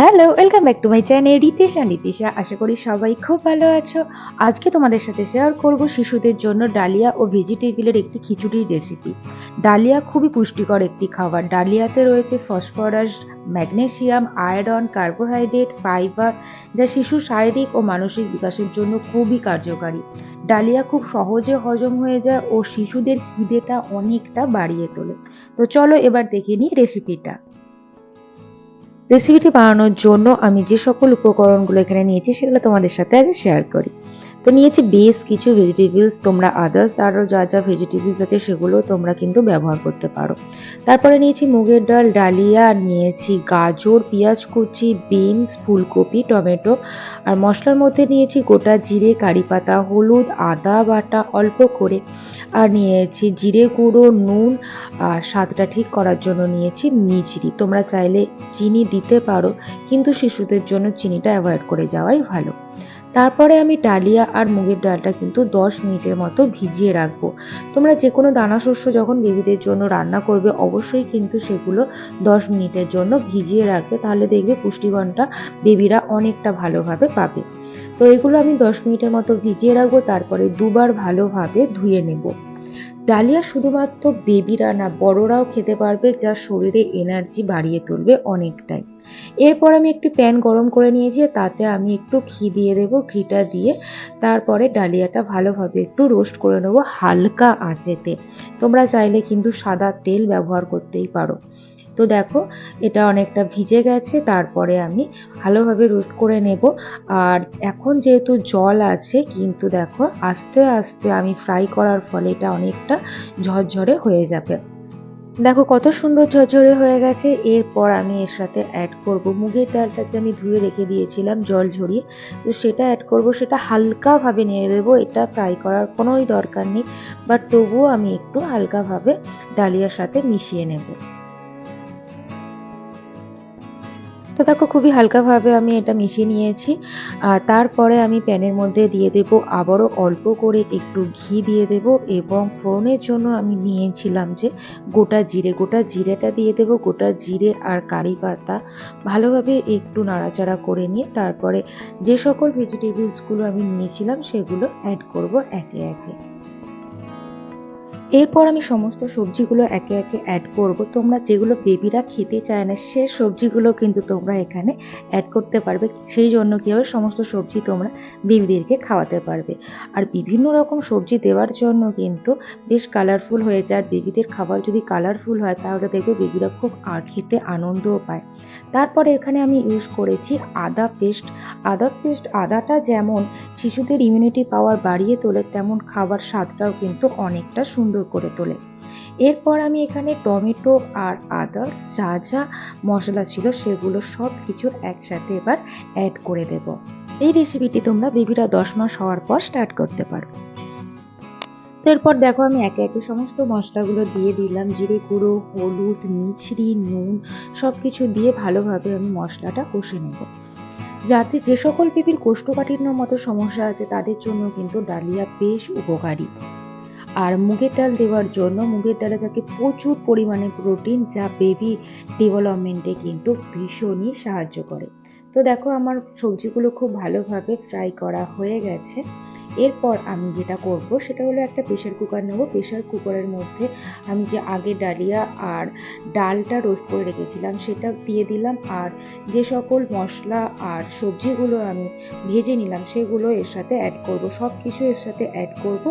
Hello welcome back to my channel Ritesha Nitisha আশা করি সবাই খুব ভালো আছো। আজকে তোমাদের সাথে শেয়ার করব শিশুদের জন্য ডালিয়া ও ভেজিটেবিলের একটি খিচুড়ির রেসিপি ডালিয়া খুবই পুষ্টিকর একটি খাবার। ডালিয়াতে রয়েছে phosphorus magnesium iron carbohydrate fibre যা শিশুর শারীরিক ও মানসিক বিকাশের জন্য খুবই কার্যকারী। ডালিয়া খুব সহজে হজম হয়ে যায় ও শিশুদের খিদেটা অনেকটা বাড়িয়ে তোলে। তো চলো এবার দেখে নিই রেসিপিটা রেসিপিটি বানানোর জন্য আমি যে সকল উপকরণগুলো এখানে নিয়েছি, সেগুলো তোমাদের সাথে আগে শেয়ার করি। তো নিয়েছি, বেশ কিছু ভেজিটেবলস তোমরা আদার্স আরও যা যা ভেজিটেবলস আছে সেগুলো তোমরা কিন্তু ব্যবহার করতে পারো। তারপরে নিয়েছি মুগের ডাল, ডালিয়া আর নিয়েছি গাজর, পেঁয়াজ কুচি বিনস ফুলকপি, টমেটো। আর মশলার মধ্যে নিয়েছি গোটা জিরে, কারি পাতা, হলুদ, আদা বাটা অল্প করে। আর নিয়েছি জিরে গুঁড়ো, নুন। আর স্বাদটা ঠিক করার জন্য নিয়েছি মিচড়ি তোমরা চাইলে চিনি দিতে পারো, কিন্তু শিশুদের জন্য চিনিটা অ্যাভয়েড করে যাওয়াই ভালো। তারপরে আমি ডালিয়া আর মুগের ডালটা কিন্তু দশ মিনিটের মতো ভিজিয়ে রাখব। তোমরা যে কোনো দানা শস্য যখন বেবিদের জন্য রান্না করবে, অবশ্যই কিন্তু সেগুলো দশ মিনিটের জন্য ভিজিয়ে রাখবে, তাহলে দেখবে পুষ্টিগণটা বেবিরা অনেকটা ভালোভাবে পাবে। তো এগুলো আমি দশ মিনিটের মতো ভিজিয়ে রাখব, তারপরে দুবার ভালোভাবে ধুয়ে নেব। ডালিয়া শুধুমাত্র বেবিরা না, বড়রাও খেতে পারবে, যা শরীরে এনার্জি বাড়িয়ে তুলবে অনেকটাই। এরপর আমি একটি প্যান গরম করে নিয়েছি, তাতে আমি একটু ঘি দিয়ে দেব, ঘিটা দিয়ে তারপরে ডালিয়াটা ভালোভাবে একটু রোস্ট করে নেব হালকা আঁচেতে। তোমরা চাইলে কিন্তু সাদা তেল ব্যবহার করতেই পারো। তো দেখো, এটা অনেকটা ভিজে গেছে, তারপরে আমি ভালোভাবে রোস্ট করে নেব। আর এখন যেহেতু জল আছে, কিন্তু দেখো, আস্তে আস্তে আমি ফ্রাই করার ফলে এটা অনেকটা ঝরঝরে হয়ে যাবে। দেখো, কত সুন্দর ঝরঝরে হয়ে গেছে। এরপর আমি এর সাথে অ্যাড করব। মুগের ডালটা যে আমি ধুয়ে রেখে দিয়েছিলাম জল ঝরিয়ে, তো সেটা অ্যাড করব, সেটা হালকাভাবে নিয়ে দেবো। এটা ফ্রাই করার কোনোই দরকার নেই বাট তবুও আমি একটু হালকাভাবে ডালিয়ার সাথে মিশিয়ে নেব। তো দেখো খুবই হালকাভাবে আমি এটা মিশিয়ে নিয়েছি। আর তারপরে আমি প্যানের মধ্যে দিয়ে দেব, আবারও অল্প করে একটু ঘি দিয়ে দেব এবং ফোড়নের জন্য আমি নিয়েছিলাম যে গোটা জিরে। গোটা জিরেটা দিয়ে দেব, গোটা জিরে আর কারি পাতা। ভালোভাবে একটু নাড়াচাড়া করে নিয়ে তারপরে যে সকল ভেজিটেবলসগুলো আমি নিয়েছিলাম সেগুলো অ্যাড করব একে একে। এরপর আমি সমস্ত সবজিগুলো একে একে অ্যাড করব। তোমরা যেগুলো বেবিরা খেতে চায় না, সে সবজিগুলো কিন্তু তোমরা এখানে অ্যাড করতে পারবে। সেই জন্য কী হবে? সমস্ত সবজি তোমরা বেবিদেরকে খাওয়াতে পারবে। আর বিভিন্ন রকম সবজি দেওয়ার জন্য কিন্তু বেশ কালারফুল হয়ে যায়। আর বেবিদের খাবার যদি কালারফুল হয়, তাহলে দেখবে বেবিরা খুব খেতে আনন্দও পায়। তারপরে এখানে আমি ইউজ করেছি আদা পেস্ট আদা পেস্ট আদাটা যেমন শিশুদের ইমিউনিটি পাওয়ার বাড়িয়ে তোলে, তেমন খাবার স্বাদটাও কিন্তু অনেকটা সুন্দর সুন্দর করে তোলে। এরপর আমি এখানে টমেটো আর আদার্স যা যা মশলা ছিল সেগুলো সব কিছু একসাথে এবার অ্যাড করে দেব। এই রেসিপিটি তোমরা বেবিরা দশ মাস হওয়ার পর স্টার্ট করতে পারো এরপর দেখো আমি একে একে সমস্ত মশলাগুলো দিয়ে দিলাম। জিরে গুঁড়ো, হলুদ, মিছরি, নুন সব কিছু দিয়ে ভালোভাবে আমি মশলাটা কষে নেব। যাতে যে সকল বেবির কোষ্ঠকাঠিন্য মতো সমস্যা আছে তাদের জন্য কিন্তু ডালিয়া বেশ উপকারী। আর মুগের ডাল দেওয়ার জন্য, মুগের ডালে থাকে প্রচুর পরিমাণে প্রোটিন যা বেবি ডেভেলপমেন্টে কিন্তু ভীষণই সাহায্য করে। তো দেখো, আমার সবজিগুলো খুব ভালোভাবে ফ্রাই করা হয়ে গেছে। এরপর আমি যেটা করব, সেটা হলো একটা প্রেশার কুকার নেব। প্রেশার কুকারের মধ্যে আমি যে আগে ডালিয়া আর ডালটা রোস্ট করে রেখেছিলাম, সেটা দিয়ে দিলাম। আর যে সকল মশলা আর সবজিগুলো আমি ভেজে নিলাম, সেগুলো এর সাথে অ্যাড করব। সব কিছু এর সাথে অ্যাড করব।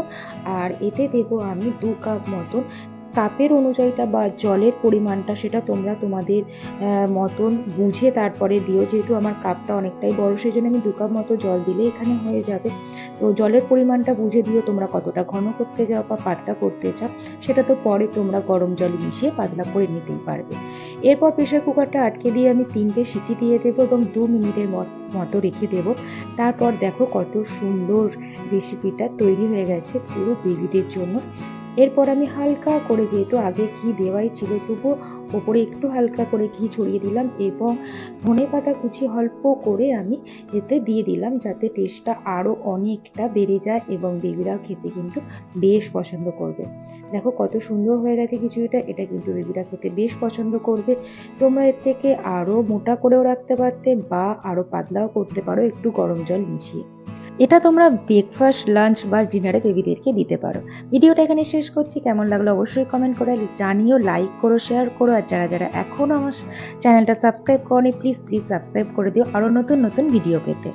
আর এতে দেবো আমি দু কাপ মতন কাপের অনুযায়ীটা বা জলের পরিমাণটা, সেটা তোমরা তোমাদের মতন বুঝে তারপরে দিও। যেহেতু আমার কাপটা অনেকটাই বড় সেই জন্য আমি দু কাপ মতো জল দিলে এখানে হয়ে যাবে। তো জলের পরিমাণটা বুঝে দিও তোমরা কতটা ঘন করতে যাও বা পাতলা করতে চাও। সেটা তো পরে তোমরা গরম জল মিশিয়ে পাতলা করে নিতেই পারবে। এরপর প্রেশার কুকারটা আটকে দিয়ে আমি তিনটে সিটি দিয়ে দেবো এবং দু মিনিটের মতো রেখে দেবো। তারপর দেখো কত সুন্দর রেসিপিটা তৈরি হয়ে গেছে পুরো বেবিদের জন্য। এরপর আমি হালকা করে যেহেতু আগে ঘি দেওয়াই ছিল, তবুও ওপরে একটু হালকা করে ঘি ছড়িয়ে দিলাম এবং ধনে পাতা কুচি অল্প করে আমি এতে দিয়ে দিলাম যাতে টেস্টটা আরও অনেকটা বেড়ে যায় এবং বেবিরাও খেতে কিন্তু বেশ পছন্দ করবে। দেখো কত সুন্দর হয়ে গেছে খিচুড়িটা, এটা কিন্তু বেবিরা খেতে বেশ পছন্দ করবে। তোমরা এর থেকে আরও মোটা করেও রাখতে পারতে বা আরও পাতলাও করতে পারো, একটু গরম জল মিশিয়ে। এটা তোমরা ব্রেকফাস্ট লাঞ্চ বা ডিনারে বেবিদেরকে দিতে পারো। ভিডিওটা এখানে শেষ করছি। কেমন লাগল অবশ্যই কমেন্ট করে জানিও লাইক করো শেয়ার করো। আর যারা যারা এখনও আমার চ্যানেলটা সাবস্ক্রাইব করনি প্লিজ প্লিজ সাবস্ক্রাইব করে দিও। আরও নতুন নতুন ভিডিও পেতে।